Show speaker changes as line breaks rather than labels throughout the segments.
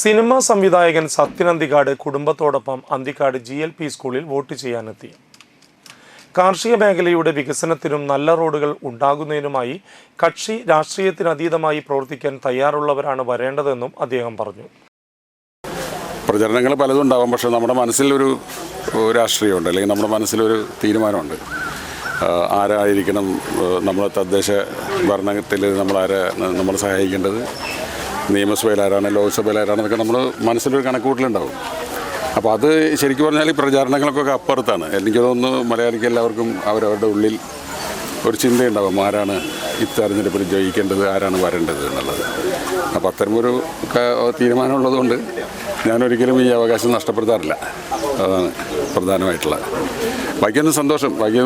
Cinema സംവിധായകൻ സത്യൻ അന്തിക്കാട് കുടുംബത്തോടൊപ്പം Anthikad G L P സ്കൂളിൽ വോട്ട് ചെയ്യാനെത്തി. കാർഷിക മേഖലയുടെ വികസനത്തിനും നല്ല റോഡുകൾ ഉണ്ടാകുന്നതിനുമായി കക്ഷി രാഷ്ട്രീയത്തിനതീതമായി പ്രവർത്തിക്കാൻ തയ്യാറുള്ളവരാണ് വരേണ്ടതെന്നും അദ്ദേഹം പറഞ്ഞു.
പ്രചരണങ്ങൾ പലതും ഉണ്ടാവാം. പക്ഷേ നമ്മുടെ മനസ്സിലൊരു രാഷ്ട്രീയമുണ്ട്. അല്ലെങ്കിൽ നമ്മുടെ മനസ്സിലൊരു തീരുമാനമുണ്ട്. ആരായിരിക്കണം നമ്മുടെ തദ്ദേശ ഭരണത്തിൽ നമ്മളാരെ നമ്മൾ സഹായിക്കേണ്ടത്? നിയമസഭയിൽ ആരാണ് നമ്മൾ മനസ്സിലൊരു കണക്കുകൂട്ടലുണ്ടാവും അപ്പോൾ അത് ശരിക്കും പറഞ്ഞാൽ ഈ പ്രചാരണങ്ങൾക്കൊക്കെ അപ്പുറത്താണ്. എനിക്ക് തോന്നുന്നു മലയാളിക്ക് എല്ലാവർക്കും അവരവരുടെ ഉള്ളിൽ ഒരു ചിന്തയുണ്ടാവും ആരാണ് ഇത്തെരഞ്ഞെടുപ്പിൽ ജയിക്കേണ്ടത് ആരാണ് വരേണ്ടത് എന്നുള്ളത്. അപ്പോൾ അത്തരമൊരു തീരുമാനമുള്ളതുകൊണ്ട് ഞാനൊരിക്കലും ഈ അവകാശം നഷ്ടപ്പെടുത്താറില്ല. അതാണ് പ്രധാനമായിട്ടുള്ള ബാക്കിയൊന്നും സന്തോഷം. ബാക്കി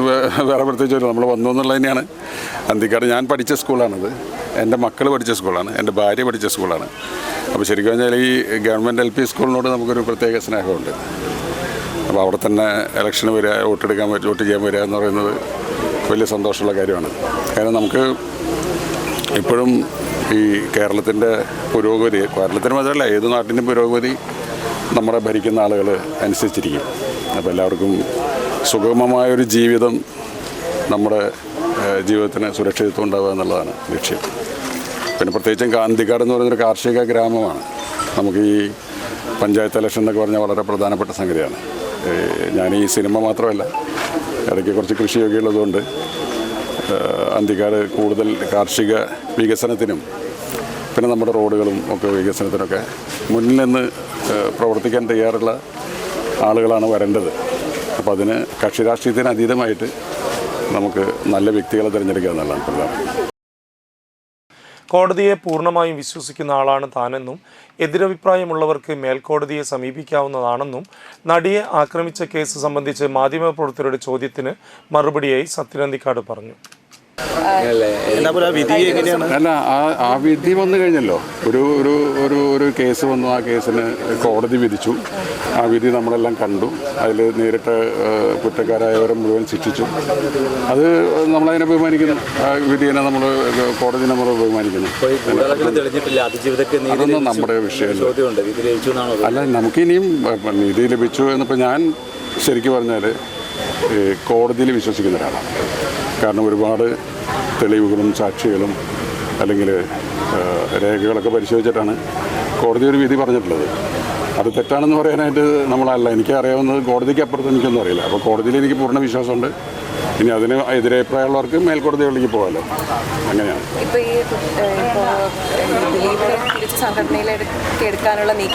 വേറെ പ്രത്യേകിച്ച് നമ്മൾ വന്നു എന്നുള്ളത് തന്നെയാണ്. അന്തിക്കാട് ഞാൻ പഠിച്ച സ്കൂളാണിത്. എന്റെ മക്കൾ പഠിച്ച സ്കൂളാണ് എന്റെ ഭാര്യ പഠിച്ച സ്കൂളാണ്. അപ്പോൾ ശരിക്കും പറഞ്ഞാൽ ഈ ഗവൺമെന്റ് എൽ പി സ്കൂളിനോട് നമുക്കൊരു പ്രത്യേക സ്നേഹമുണ്ട്. അപ്പോൾ അവിടെ തന്നെ ഇലക്ഷന് വരിക വോട്ടെടുക്കാൻ പറ്റും വോട്ട് ചെയ്യാൻ വരിക എന്ന് പറയുന്നത് വലിയ സന്തോഷമുള്ള കാര്യമാണ്. കാരണം നമുക്ക് ഇപ്പോഴും ഈ കേരളത്തിന്റെ പുരോഗതി കേരളത്തിന് മാത്രമല്ല ഏത് നാട്ടിന്റെ പുരോഗതി നമ്മളെ ഭരിക്കുന്ന ആളുകൾ അനുസരിച്ചിരിക്കും. അപ്പോൾ എല്ലാവർക്കും സുഗമമായൊരു ജീവിതം നമ്മുടെ ജീവിതത്തിന് സുരക്ഷിതത്വം ഉണ്ടാവുക എന്നുള്ളതാണ് ലക്ഷ്യം. പിന്നെ പ്രത്യേകിച്ചും കാന്തിക്കാട് എന്ന് പറയുന്നൊരു കാർഷിക ഗ്രാമമാണ്. നമുക്ക് ഈ പഞ്ചായത്ത് ഇലക്ഷൻ എന്നൊക്കെ പറഞ്ഞാൽ വളരെ പ്രധാനപ്പെട്ട സംഗതിയാണ്. ഞാൻ ഈ സിനിമ മാത്രമല്ല ഇടയ്ക്ക് കുറച്ച് കൃഷിയൊക്കെ ഉള്ളതുകൊണ്ട് അന്തിക്കാട് കൂടുതൽ കാർഷിക വികസനത്തിനും പിന്നെ നമ്മുടെ റോഡുകളും ഒക്കെ വികസനത്തിനൊക്കെ മുന്നിൽ നിന്ന് പ്രവർത്തിക്കാൻ തയ്യാറുള്ള ആളുകളാണ് വരേണ്ടത്. അപ്പോൾ അതിന് കക്ഷി രാഷ്ട്രീയത്തിന് അതീതമായിട്ട് നമുക്ക് നല്ല വ്യക്തികളെ തിരഞ്ഞെടുക്കുക എന്നുള്ളതാണ് പ്രധാനം.
കോടതിയെ പൂർണമായും വിശ്വസിക്കുന്ന ആളാണ് താനെന്നും എതിരഭിപ്രായമുള്ളവർക്ക് മേൽക്കോടതിയെ സമീപിക്കാവുന്നതാണെന്നും നടിയെ ആക്രമിച്ച കേസ് സംബന്ധിച്ച് മാധ്യമപ്രവർത്തകരുടെ ചോദ്യത്തിന് മറുപടിയായി സത്യനന്ദിക്കാട് പറഞ്ഞു.
അല്ല? ആ ആ വിധി വന്നു കഴിഞ്ഞല്ലോ. ഒരു ഒരു ഒരു ഒരു കേസ് വന്നു. ആ കേസിന് കോടതി വിധിച്ചു. ആ വിധി നമ്മളെല്ലാം കണ്ടു. അതിൽ നേരിട്ട് കുറ്റക്കാരായവരെ മുഴുവൻ ശിക്ഷിച്ചു. അത് നമ്മളതിനെ ബഹുമാനിക്കുന്നു ആ വിധിയെ നമ്മൾ കോടതി നമ്മൾ ബഹുമാനിക്കുന്നു അതൊന്നും. നമ്മുടെ വിഷയമല്ല.
വിധി ലഭിച്ചു എന്നാണോ
അല്ല നമുക്കിനിയും നീതി ലഭിച്ചു എന്നിപ്പോൾ ഞാൻ ശരിക്കും പറഞ്ഞാൽ കോടതിയിൽ വിശ്വസിക്കുന്ന ഒരാളാണ്. കാരണം ഒരുപാട് തെളിവുകളും സാക്ഷികളും അല്ലെങ്കിൽ രേഖകളൊക്കെ പരിശോധിച്ചിട്ടാണ് കോടതി ഒരു വിധി പറഞ്ഞിട്ടുള്ളത്. അത് തെറ്റാണെന്ന് പറയാനായിട്ട് നമ്മളല്ല. എനിക്ക് അറിയാവുന്നത് കോടതിക്ക് അപ്പുറത്ത് എനിക്കൊന്നും അറിയില്ല. അപ്പോൾ കോടതിയിൽ എനിക്ക് പൂർണ വിശ്വാസമുണ്ട്. ഇനി അതിന് എതിരഭിപ്രായമുള്ളവർക്ക് മേൽക്കോടതികളിലേക്ക് പോകാമല്ലോ. അങ്ങനെയാണ്.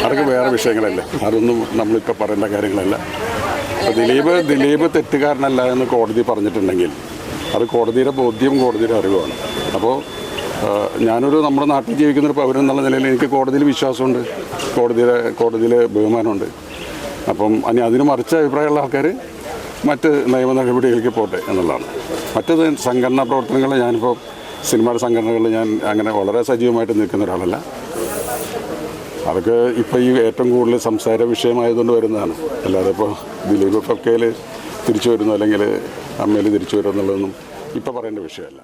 അതൊക്കെ വേറെ വിഷയങ്ങളല്ല. അതൊന്നും നമ്മളിപ്പോൾ പറയേണ്ട കാര്യങ്ങളല്ല. ദിലീപ് ദിലീപ് തെറ്റുകാരനല്ല എന്ന് കോടതി പറഞ്ഞിട്ടുണ്ടെങ്കിൽ അത് കോടതിയുടെ ബോധ്യം കോടതിയുടെ അറിവാണ്. അപ്പോൾ ഞാനൊരു നമ്മുടെ നാട്ടിൽ ജീവിക്കുന്ന ഒരു പൗരൻ എന്നുള്ള നിലയിൽ എനിക്ക് കോടതിയിൽ വിശ്വാസമുണ്ട്. കോടതിയുടെ കോടതിയിൽ ബഹുമാനമുണ്ട്. അപ്പം ഇനി അതിന് മറിച്ച അഭിപ്രായമുള്ള ആൾക്കാർ മറ്റ് നിയമ നടപടികളിലേക്ക് പോട്ടെ എന്നുള്ളതാണ്. മറ്റത് സംഘടനാ പ്രവർത്തനങ്ങൾ ഞാനിപ്പോൾ സിനിമയുടെ സംഘടനകളിൽ ഞാൻ അങ്ങനെ വളരെ സജീവമായിട്ട് നിൽക്കുന്ന ഒരാളല്ല. അതൊക്കെ ഇപ്പോൾ ഈ ഏറ്റവും കൂടുതൽ സംസാര വിഷയമായതുകൊണ്ട് വരുന്നതാണ്. അല്ലാതെ ഇപ്പോൾ ദിലീപ് പക്കയിൽ തിരിച്ചു വരുന്നു അല്ലെങ്കിൽ അമ്മയിൽ തിരിച്ചു വരുമെന്നുള്ളതൊന്നും ഇപ്പോൾ പറയേണ്ട വിഷയമല്ല.